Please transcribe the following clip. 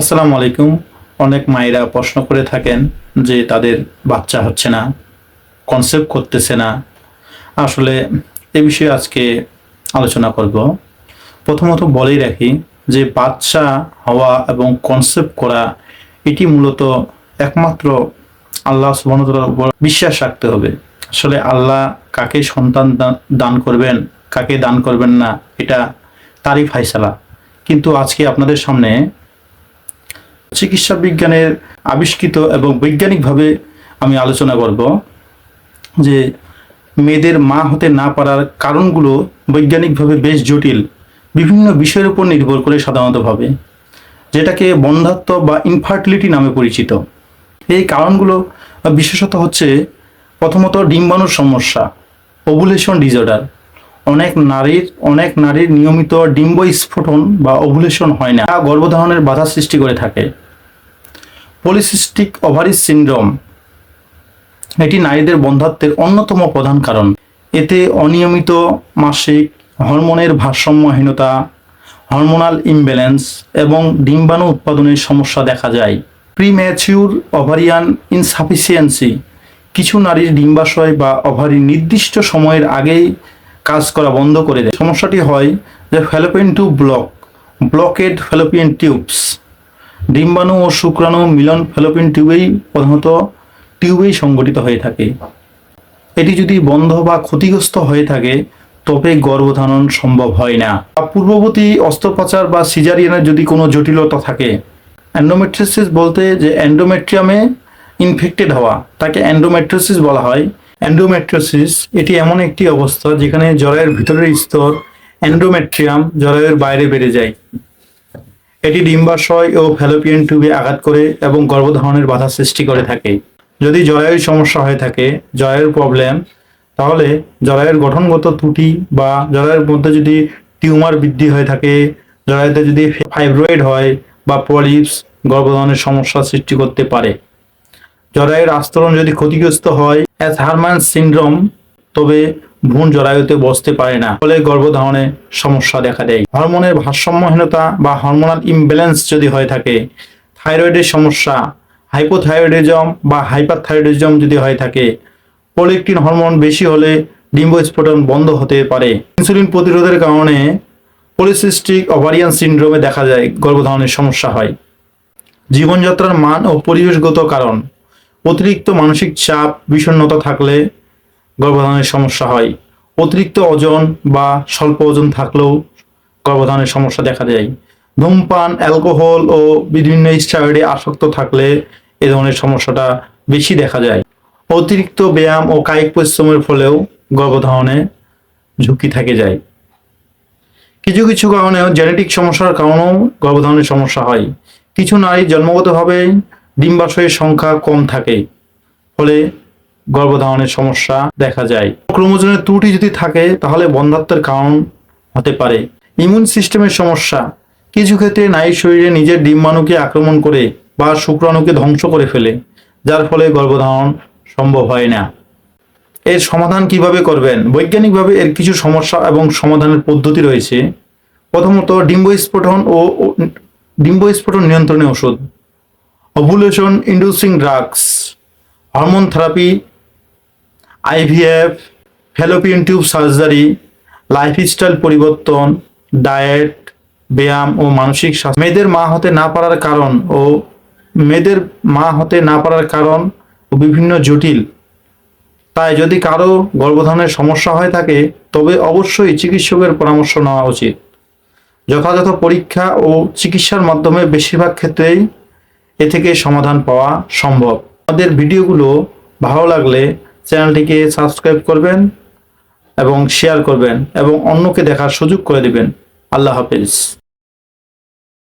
আসসালামু আলাইকুম। অনেক মায়েরা প্রশ্ন করে থাকেন যে তাদের বাচ্চা হচ্ছে না কনসেপ্ট করতেছে না। আসলে এ বিষয়ে আজকে আলোচনা করব। প্রথমত বলেই রাখি যে বাচ্চা হওয়া এবং কনসেপ্ট করা এটি মূলত একমাত্র আল্লাহ সুবহানাহুর উপর বিশ্বাস রাখতে হবে। আসলে আল্লাহ কাকে সন্তান দান করবেন, কাকে দান করবেন না, এটা তারই ফাইসালা। কিন্তু আজকে আপনাদের সামনে চিকিৎসা বিজ্ঞানের আবিষ্কৃত এবং বৈজ্ঞানিকভাবে আমি আলোচনা করব যে মেয়েদের মা হতে না পারার কারণগুলো বৈজ্ঞানিকভাবে বেশ জটিল, বিভিন্ন বিষয়ের উপর নির্ভর করে সাধারণতভাবে, যেটাকে বন্ধাত্ব বা ইনফার্টিলিটি নামে পরিচিত। এই কারণগুলো বিশেষত হচ্ছে প্রথমত ডিম্বাণুর সমস্যা ওভুলেশন ডিসঅর্ডার অনেক নারীর অনেক নারীর নিয়মিত ডিম্ব স্ফোটন বা ওভুলেশন হয় না গর্ভধারণের বাধা সৃষ্টি করে থাকে। পলিসিস্টিক ওভারিস সিন্ড্রোম এটি নারীদের বন্ধাত্বের অন্যতম প্রধান কারণ। এতে অনিয়মিত মাসিক হরমোনের ভারসাম্যহীনতা হরমোনাল ইমব্যালেন্স এবং ডিম্বাণু উৎপাদনের সমস্যা দেখা যায়। প্রিম্যাচিউর ওভারিয়ান ইনসাফিসিয়েন্সি কিছু নারীর ডিম্বাশয় বা ওভারি নির্দিষ্ট সময়ের আগেই কাজ করা বন্ধ করে দেয়। সমস্যাটি হয় যে fallopian tube block blockade fallopian tubes ডিম্বাণু ও শুক্রাণু মিলন ফেলোপিন টিউবেই প্রধানত টিউবেই সংগঠিত হয়ে থাকে। এটি যদি বন্ধ বা ক্ষতিগ্রস্ত হয়ে থাকে, তবে গর্ভধারণ সম্ভব হয় না। পূর্ববর্তী অস্ত্রোপচার বা সিজারিয়ানের যদি কোনো জটিলতা থাকে অ্যান্ডোমেট্রিসিস বলতে যে অ্যান্ডোমেট্রিয়ামে ইনফেক্টেড হওয়া, তাকে অ্যান্ডোমেট্রিসিস বলা হয়। অ্যান্ডোমেট্রিসিস এটি এমন একটি অবস্থা যেখানে জরায়ের ভিতরের স্তর অ্যান্ডোমেট্রিয়াম জরায়ের বাইরে বেড়ে যায়। এটি ডিম্বাশয় ও ফ্যালোপিয়ান টিউবে আঘাত করে এবং গর্ভধারণের বাধা সৃষ্টি করে থাকে। যদি জরায়ুর সমস্যা হয়ে থাকে, জরায়ুর প্রবলেম, তাহলে জরায়ুর গঠনগত ত্রুটি বা জরায়ুর মধ্যে যদি টিউমার বৃদ্ধি হয়ে থাকে, জরায়ুতে যদি ফাইব্রয়েড হয় বা পলিপস গর্ভধারণের সমস্যা সৃষ্টি করতে পারে। জরায়ুর আস্তরণ যদি ক্ষতিগ্রস্ত হয়, অ্যাজ হারমান সিনড্রোম, তবে ভ্রূণ জরায়ুতে বসতে পারে না, ফলে গর্ভধারণে সমস্যা দেখা দেয়। হরমোনের ভারসাম্যহীনতা বা হরমোনাল ইমব্যালেন্স যদি হয়ে থাকে, থাইরয়েডের সমস্যা, হাইপোথাইরয়েডিজম বা হাইপারথাইরয়েডিজম যদি হয়ে থাকে প্রোলেকটিন হরমোন বেশি হলে ডিম্বস্ফোটন বন্ধ হতে পারে। ইনসুলিন প্রতিরোধের কারণে পলিসিস্টিক ওভারিয়ান সিনড্রোমে দেখা যায় গর্ভধারণের সমস্যা হয়। জীবনযাত্রার মান ও পরিবেশগত কারণ, অতিরিক্ত মানসিক চাপ, বিষণ্ণতা থাকলে গর্ভধারণের সমস্যা হয়। অতিরিক্ত ওজন বা স্বল্প ওজন থাকলেও গর্ভধারণের সমস্যা দেখা যায় ধূমপান, অ্যালকোহল ও বিভিন্ন স্টেরয়েডে আসক্ত থাকলে এ ধরনের সমস্যাটা বেশি দেখা যায়। অতিরিক্ত ব্যায়াম ও কায়িক পরিশ্রমের ফলেও গর্ভধারণে ঝুঁকি থেকে যায়। কিছু কিছু কারণেও জেনেটিক সমস্যার কারণেও গর্ভধারণের সমস্যা হয়। কিছু নারী জন্মগতভাবে ডিম্বাশয়ের সংখ্যা কম থাকে। ফলে গর্ভধারণের সমস্যা দেখা যায়। ক্রোমোজোমের ত্রুটি যদি থাকে, তাহলে বন্ধাত্বের কারণ হতে পারে। ইমিউন সিস্টেমের সমস্যা। কিছু ক্ষেত্রে নারীর শরীরে নিজের ডিম্বাণুকে আক্রমণ করে বা শুক্রাণুকে ধ্বংস করে ফেলে, যার ফলে গর্ভধারণ সম্ভব হয় না। এর সমাধান কীভাবে করবেন? বৈজ্ঞানিকভাবে এর কিছু সমস্যা এবং সমাধানের পদ্ধতি রয়েছে। প্রথমত, ডিম্বস্ফোটন ও ও- ডিম্বস্ফোটন নিয়ন্ত্রণে ওষুধ। Ovulation inducing drugs. Hormone therapy IVF fallopian tube surgery, lifestyle পরিবর্তন, ডায়েট, ব্যায়াম ও মানসিক স্বাস্থ্য। মেয়েদের মা হতে না পারার কারণ ও মেয়েদের মা হতে না পারার কারণ ও বিভিন্ন জটিল। তাই যদি কারও গর্ভধারণের সমস্যা হয়ে থাকে, তবে অবশ্যই চিকিৎসকের পরামর্শ নেওয়া উচিত। যথাযথ পরীক্ষা ও চিকিৎসার মাধ্যমে বেশিরভাগ ক্ষেত্রেই এ থেকে সমাধান পাওয়া সম্ভব। আমাদের ভিডিওগুলো ভালো লাগলে চ্যানেলটিকে সাবস্ক্রাইব করবেন এবং শেয়ার করবেন এবং অন্যকে দেখার সুযোগ করে দিবেন। আল্লাহ হাফেজ।